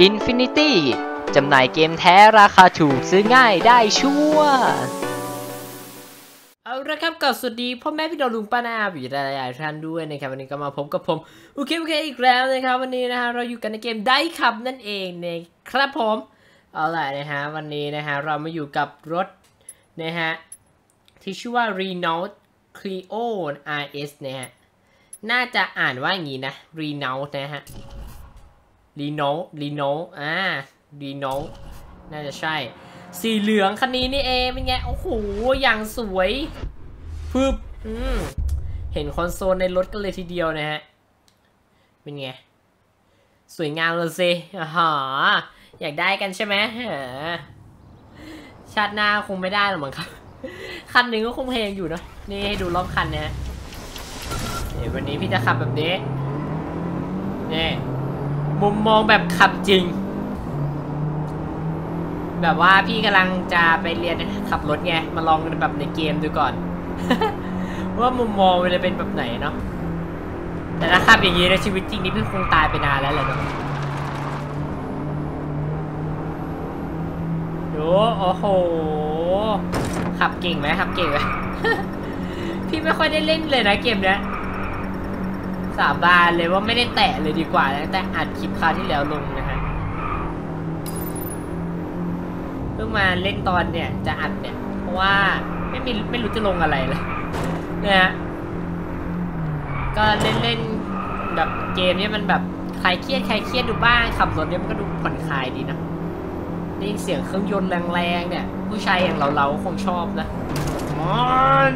Infinity จำหน่ายเกมแท้ราคาถูกซื้อง่ายได้ชัวร์เอาละครับก็สวัสดีพ่อแม่พี่น้องลุงป้านาอาอยู่หลายๆท่านด้วยนะครับวันนี้ก็มาพบกับผมโอเคโอเคอีกแล้วนะครับวันนี้นะฮะเราอยู่กันในเกมได้ขับนั่นเองนะครับผมเอาล่ะนะฮะวันนี้นะฮะเรามาอยู่กับรถนะฮะที่ชื่อว่า Renault Clio RS นะฮะน่าจะอ่านว่าอย่างนี้นะ Renault นะฮะ Renault Renault อ่า Renault น่าจะใช่ สีเหลืองคันนี้นี่เองเป็นไง โอ้โห อย่างสวยพึบอืมเห็นคอนโซลในรถกันเลยทีเดียวนะฮะ เป็นไง สวยงามเลยสิอ่าฮะอยากได้กันใช่ไหมชาติหน้าคงไม่ได้หรอกมั้งครับ คันหนึ่งก็คงเพลงอยู่นะนี่ให้ดูรอบคันนะฮะนี่วันนี้พี่จะขับแบบนี้นี่ มุมมองแบบขับจริง แบบว่าพี่กำลังจะไปเรียนขับรถไง มาลองกันแบบในเกมดูก่อน ว่ามุมมองมันจะเป็นแบบไหนเนาะ แต่ถ้าขับอย่างนี้ในชีวิตจริงนี่พี่คงตายไปนานแล้วแหละเนาะดูโอ้โห ขับเก่งไหมขับเก่งไหมพี่ไม่ค่อยได้เล่นเลยนะเกมเนี้ย สาบานเลยว่าไม่ได้แตะเลยดีกว่าแต่อัดคลิปคราวที่แล้วลงนะฮะเพิ่งมาเล่นตอนเนี่ยจะอัดเนี่ย เพราะว่าไม่มีไม่รู้จะลงอะไรเลยนะฮะก็เล่นเล่นแบบเกมเนี้ยมันแบบคลายเครียดคลายเครียดดูบ้างขับรถเนี่ยมันก็ดูผ่อนคลายดีนะได้ยินเสียงเครื่องยนต์แรงๆเนี่ย ผู้ชายอย่างเราเราๆคงชอบนะมัน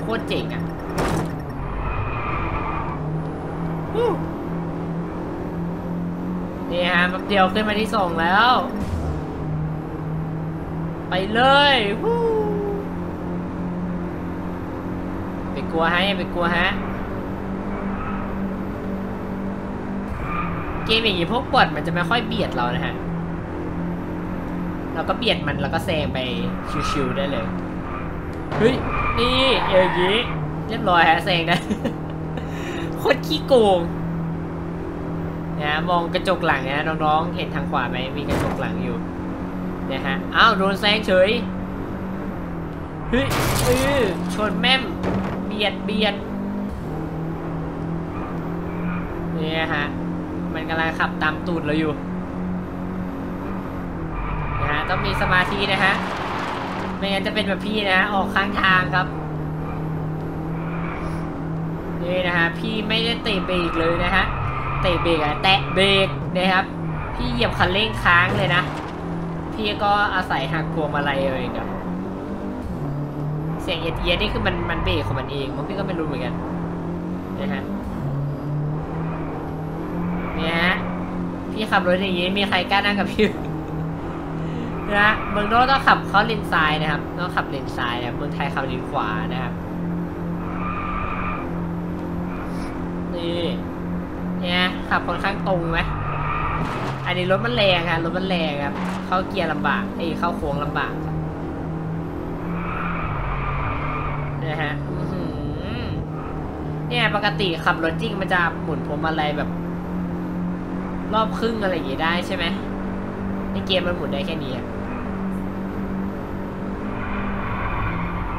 โคตรเจ๋งอะ นี่ฮะแป๊บเดียวขึ้นมาที่สองแล้ว ไปเลยวู้ไปกลัวฮะไปกลัวฮะเกมอย่างนี้พวกบอดมันจะไม่ค่อยเบียดเรานะฮะ เราก็เบียดมันแล้วก็แซงไปชิวๆได้เลย เฮ้ย นี่เอวยี้เรียบร้อยฮะแซงได้ โคตรขี้โกงนะมองกระจกหลังนะน้องๆ เห็นทางขวาไหมมีกระจกหลังอยู่นะฮะอ้าวโดนแซงเฉยเฮ้ยเออชนแม่มเบียดเบียดนี่ฮะมันกำลังขับตามตูดเราอยู่นะฮะต้องมีสมาธินะฮะไม่งั้นจะเป็นแบบพี่นะฮะออกข้างทางครับ นี่นะฮะพี่ไม่ได้เตะเบรกเลยนะฮะเตะเบรกอะแตะเบรกนะครับ พี่เหยียบคันเร่งค้างเลยนะ พี่ก็อาศัยหักพวงมาลัยเอาเองครับเสียงเอียดเอียดนี่คือมันมันเบรกของมันเองมันพี่ก็ไม่รู้เหมือนกันนะฮะเนี่ยฮะพี่ขับรถอย่างนี้มีใครกล้านั่งกับพี่นะเมืองนอกต้องขับเข้าเลนซ้ายนะครับต้องขับเลนซ้ายนะเมืองไทยขับเลนขวานะครับ นี่ เนี่ยขับค่อนข้างตรงไหมอันนี้รถมันแรงครับรถมันแรงครับ เข้าเกียร์ลำบากเอ้เข้าโค้งลำบากนะฮะเนี่ยปกติขับรถจริงมันจะหมุนพวงมาลัยแบบ รอบครึ่งอะไรอย่างงี้ได้ใช่ไหมในเกมมันหมุนได้แค่นี้อะ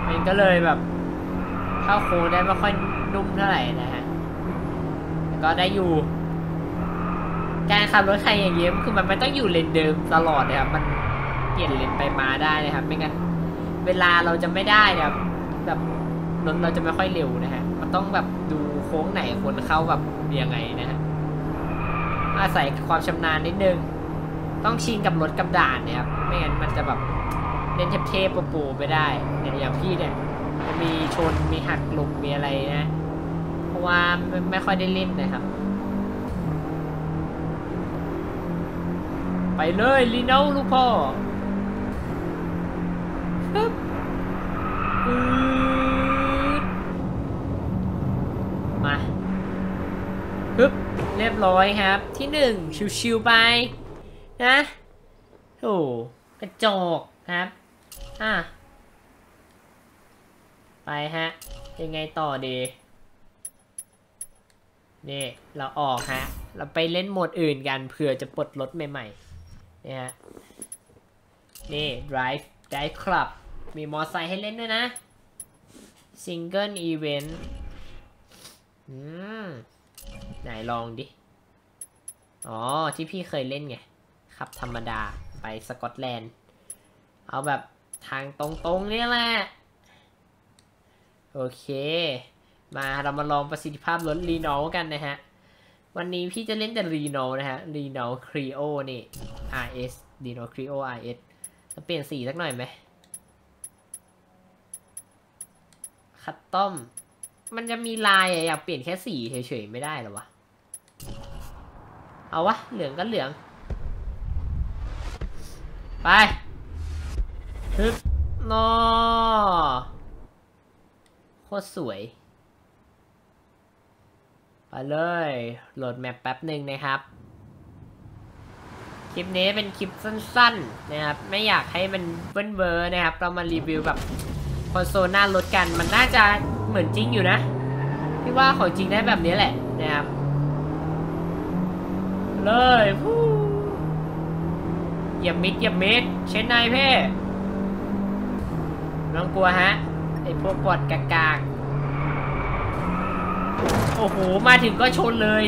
มันก็เลยแบบ เข้าโค้งได้ไม่ค่อยนุ่มเท่าไหร่นะฮะ ก็ได้อยู่ การขับรถใครอย่างเงี้ยคือมันไม่ต้องอยู่เลนเดิมตลอดเลยครับ มันเปลี่ยนเลนไปมาได้นะครับ ไม่งั้นเวลาเราจะไม่ได้นะครับแบบรถเราจะไม่ค่อยเร็วนะฮะ มันต้องแบบดูโค้งไหนควรเข้าแบบยังไงนะฮะ อาศัยความชำนาญนิดนึง ต้องชินกับรถกับด่านเนี่ยครับ ไม่งั้นมันจะแบบเล่นเทพๆปูๆไปได้เนี่ยอย่างพี่เนี่ย จะมีชน มีหักหลบมีอะไรนะ ว่าไม่ไม่ค่อยได้เล่นนะครับ ไปเลยลีโน่ลูกพ่อมาปึ๊บเรียบร้อยครับ ที่หนึ่งชิวๆไป นะโอ้กระจกครับ อะ ไปฮะ ยังไงต่อดี นี่เราออกฮะ เราไปเล่นโหมดอื่นกันเผื่อจะปลดรถใหม่ๆนี่ฮะ นี่ drive drive club มีมอไซค์ให้เล่นด้วยนะ single event อืม ไหนลองดิ อ๋อ ที่พี่เคยเล่นไง ขับธรรมดาไปสกอตแลนด์ เอาแบบทางตรงๆนี่แหละ โอเค มาเรามาลองประสิทธิภาพรถรีโนกันนะฮะ วันนี้พี่จะเล่นแต่รีโนนะฮะรีโนครีโอนี่ RS รีโนครีโอ RS จะเปลี่ยนสีสักหน่อยไหมคัตตอม มันจะมีลายอยากเปลี่ยนแค่สีเฉยๆ ไม่ได้หรอวะ เอาวะ เหลืองก็เหลือง ไปฮึบนอโคตรสวย ไปเลยโหลดแมปแป๊บหนึ่งนะครับ คลิปนี้เป็นคลิปสั้นๆนะครับ ไม่อยากให้มันเบิ้ลเบอร์นะครับ เรามารีวิวแบบคอนโซลหน้ารถกัน มันน่าจะเหมือนจริงอยู่นะพี่ว่าของจริงได้แบบนี้แหละนะครับ เลยฟู้อย่ามิดอย่ามิดเช่นนายเพ่ร้องกลัวฮะไอพวกบอดกากากๆ โอ้โห มาถึงก็ชนเลย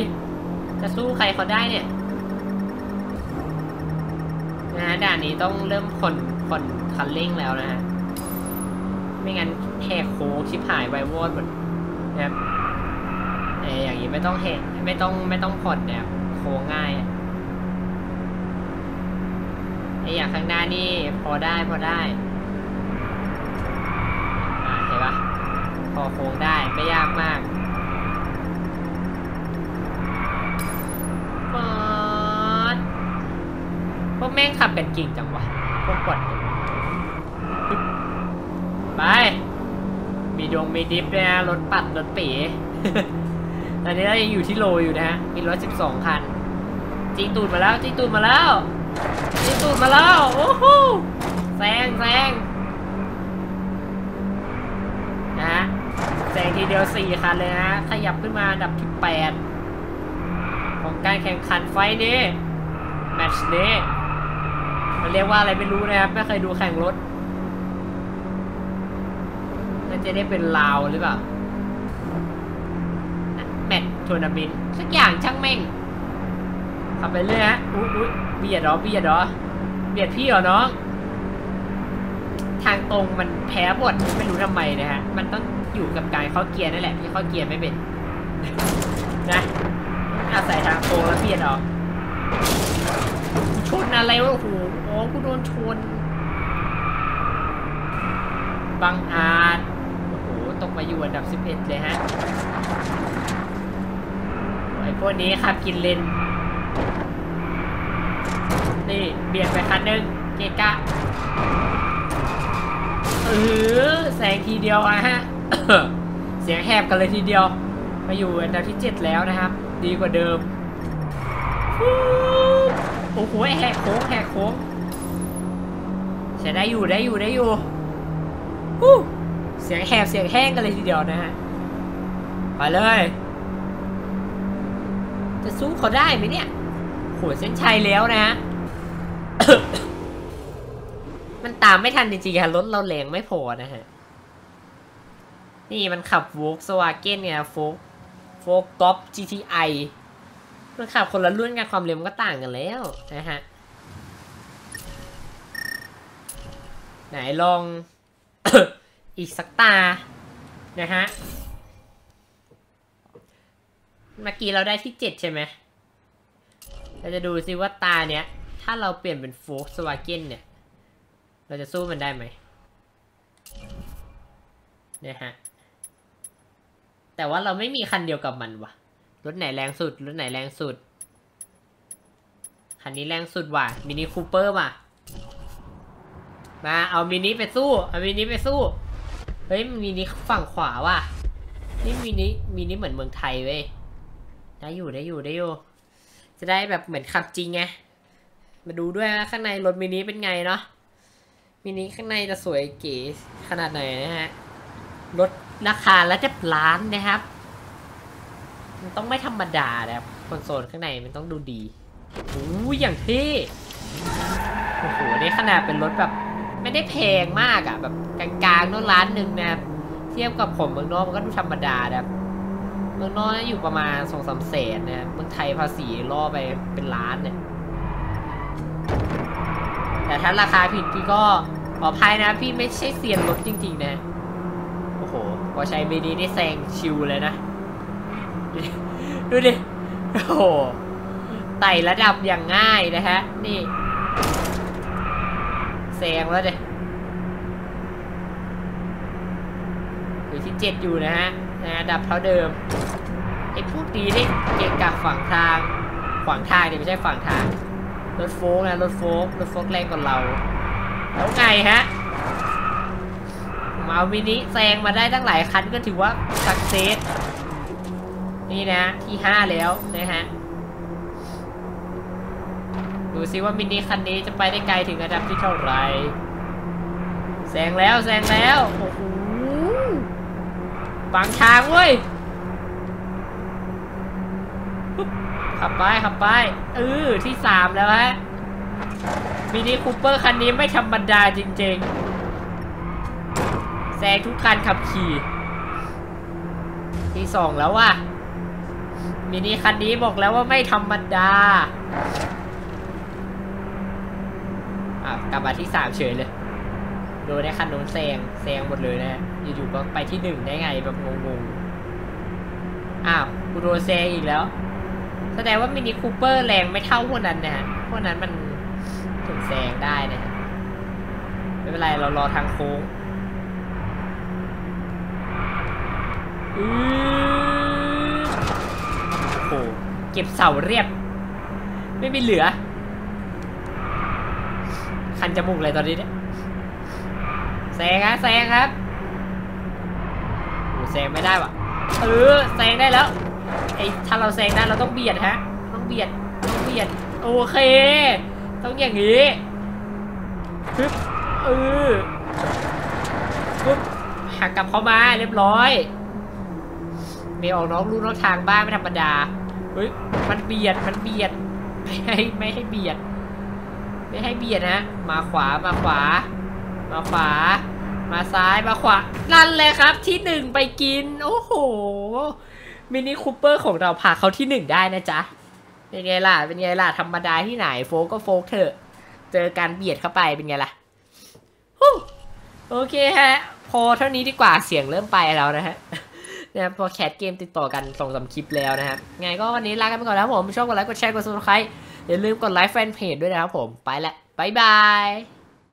จะสู้ใครเขาได้เนี่ยนะฮะด่านนี้ต้องเริ่มผ่อนผ่อนคันเร่งแล้วนะฮะ ไม่งั้นแหกโค้งชิบหายไววอดหมดนะครับเอออย่างนี้ไม่ต้องแหกไม่ต้องไม่ต้องผ่อนนะครับโค้งง่ายไออย่างข้างหน้านี่พอได้พอได้เห็นปะพอโค้งได้ไม่ยากมาก แม่งขับกันเก่งจังวะพวกกดไป มีดวงมีดิฟด้วยนะรถปัดรถป๋ตอนนี้เรายังอยู่ที่โลอยู่นะฮะ มีรถ12คันจีตูดมาแล้วจีตูดมาแล้วจีตูดมาแล้ว โอ้โหแซงแซงนะฮะแซงทีเดียว4คันเลยนะ ขยับขึ้นมาดับที่8ของการแข่งขันไฟท์นี้แมตช์นี้ มันเรียกว่าอะไรไม่รู้นะครับ ไม่เคยดูแข่งรถน่าจะได้เป็นลาวหรือเปล่าแมตช์ทัวร์นาเมนต์สักอย่างช่างแม่งขับไปเรื่อยฮะอุ๊ยอุ๊ยเบียดเหรอเบียดเหรอเบียดพี่เหรอน้องทางตรงมันแพ้บทไม่รู้ทำไมนะฮะ มันต้องอยู่กับการเข้าเกียร์นั่นแหละพี่เข้าเกียร์ไม่เป็นนะอาศัยทางโค้งแล้วเบียดออก ชนอะไรวะโอ้โหอ๋อกูโดนชนบังอาจโอ้โห ตกมาอยู่อันดับ 11 เลยฮะไอ้พวกนี้ครับกินเลน นี่เบียดไปคันหนึ่งเกกะเออแซงทีเดียวอะฮะ เสียงแหบกันเลยทีเดียว มาอยู่อันดับที่ 7 แล้วนะครับ ดีกว่าเดิม โอ้โหแหกโค้งแหกโค้งใช้ได้อยู่ได้อยู่ได้อยู่ฮู้เสียงแหบเสียงแห้งกันเลยทีเดียวนะฮะ ไปเลย จะสู้เขาได้ไหมเนี่ยโหเส้นชัยแล้วนะฮะ มันตามไม่ทันจริงๆค่ะรถเราแรงไม่พอนะฮะ นี่มันขับ Volkswagen เนี่ยโฟกโฟกก๊อป GTI มันขับคนละรุ่นกันความเร็วมันก็ต่างกันแล้วนะฮะ ไหนลอง อีกสักตา นะฮะ เมื่อกี้เราได้ที่เจ็ดใช่ไหม เราจะดูซิว่าตาเนี้ย ถ้าเราเปลี่ยนเป็นโฟกสวาเกนเนี่ย เราจะสู้มันได้ไหมเนี่ยฮะ แต่ว่าเราไม่มีคันเดียวกับมันว่ะ รถไหนแรงสุด รถไหนแรงสุด คันนี้แรงสุดว่ะ มินิคูเปอร์ว่ะ มาเอามินิไปสู้ เอามินิไปสู้ เฮ้ยมินิฝั่งขวาว่ะ นี่มินิมินิเหมือนเมืองไทยเว้ย ได้อยู่ได้อยู่ได้อยู่ จะได้แบบเหมือนขับจริงไง มาดูด้วยว่าข้างในรถมินิเป็นไงเนาะ มินิข้างในจะสวยเก๋ขนาดไหนนะฮะ รถราคาระดับล้านนะครับ มันต้องไม่ธรรมดานะครับคอนโซลข้างในมันต้องดูดีโอ้ยอย่างเท่โอ้โหนี่ขนาดเป็นรถแบบ ไม่ได้แพงมากอะ่ะ แบบกลางๆโน้นร้านหนึ่งนะครับเทียบกับผมเมืองนอกมันก็ดูธรรมดานะครับเมืองนอกนะอยู่ประมาณสองสามแสนนะเมืองไทยภาษีล่อไปเป็นล้านเนี่ย แต่ถ้าราคาผิดพี่ก็ขออภัยนะ พี่ไม่ใช่เซียนรถจริงๆนะ โอ้โห พอใช้เมดีได้แซงชิวเลยนะ ดูดิ โอ้โหไต่ระดับอย่างง่ายนะฮะ นี่แซงแล้วเดยอยู่ที่เจ็ดอยู่นะฮะนะดับเท่าเดิมไอ้พวกนี้นี่เก่งกับฝั่งทางขวางทางเนี่ยไม่ใช่ฝั่งทาง รถโฟกนะ รถโฟกรถโฟกแรงกว่าเรา แล้วไงฮะมาเอามินิแซงมาได้ตั้งหลายคันก็ถือว่าสักเซส นี่นะ ที่ห้าแล้วนะฮะ ดูซิว่ามินิคันนี้จะไปได้ไกลถึงอันดับที่เท่าไหร่แซงแล้วแซงแล้ว โอ้โหบางทางเว้ย ขับไปขับไปเออที่สามแล้วฮะมินิคูเปอร์คันนี้ไม่ธรรมดาจริงๆ แซงทุกการขับขี่ ที่สองแล้วว่ะ มินิคันนี้บอกแล้วว่าไม่ธรรมดาอะกลับมาที่สามเฉยเลย โดนในคันโน้นแซงแซงหมดเลยนะอยู่ๆก็ไปที่หนึ่งได้ไงแบบงงๆอ้าวกูโดนแซงอีกแล้ว แสดงว่ามินิคูเปอร์แรงไม่เท่าพวกนั้นนะฮะพวกนั้นมันถึงแซงได้นะฮะไม่เป็นไรเรารอทางโค้งอือ เก็บเสาเรียบ ไม่มีเหลือ คันจมูกเลยตอนนี้เนี่ยแซงฮะแซงครับโอ้แซงไม่ได้ว่ะเออแซงได้แล้วไอ้ถ้าเราแซงได้เราต้องเบียดฮะ ต้องเบียดต้องเบียดโอเค ต้องอย่างนี้ปึ๊บเออปึ๊บหักกลับเข้ามาเรียบร้อยมีออกนอกลู่นอกทางบ้างไม่ธรรมดา เฮ้ย มันเบียด มันเบียด ไม่ให้ไม่ให้เบียด ไม่ให้เบียดนะ มาขวา มาขวา มาขวา มาซ้าย มาขวา นั่นเลยครับที่หนึ่งไปกิน โอ้โห มินิคูเปอร์ของเราพาเขาที่หนึ่งได้นะจ๊ะ เป็นไงล่ะ เป็นไงล่ะ ธรรมดาที่ไหน โฟก็โฟกเถอะ เจอการเบียดเข้าไป เป็นไงล่ะโอเคฮะ พอเท่านี้ดีกว่า เสียงเริ่มไปแล้วนะฮะ นะครับพอแคสเกมติดต่อกันสองสาคลิปแล้วนะครับไงก็วันนี้ลากันไปก่อนแล้วผมชอบกดไลค์กดแชร์กดซับสไครต์อย่าลืมกดไลค์แฟนเพจด้วยนะครับผมไปละบายบาย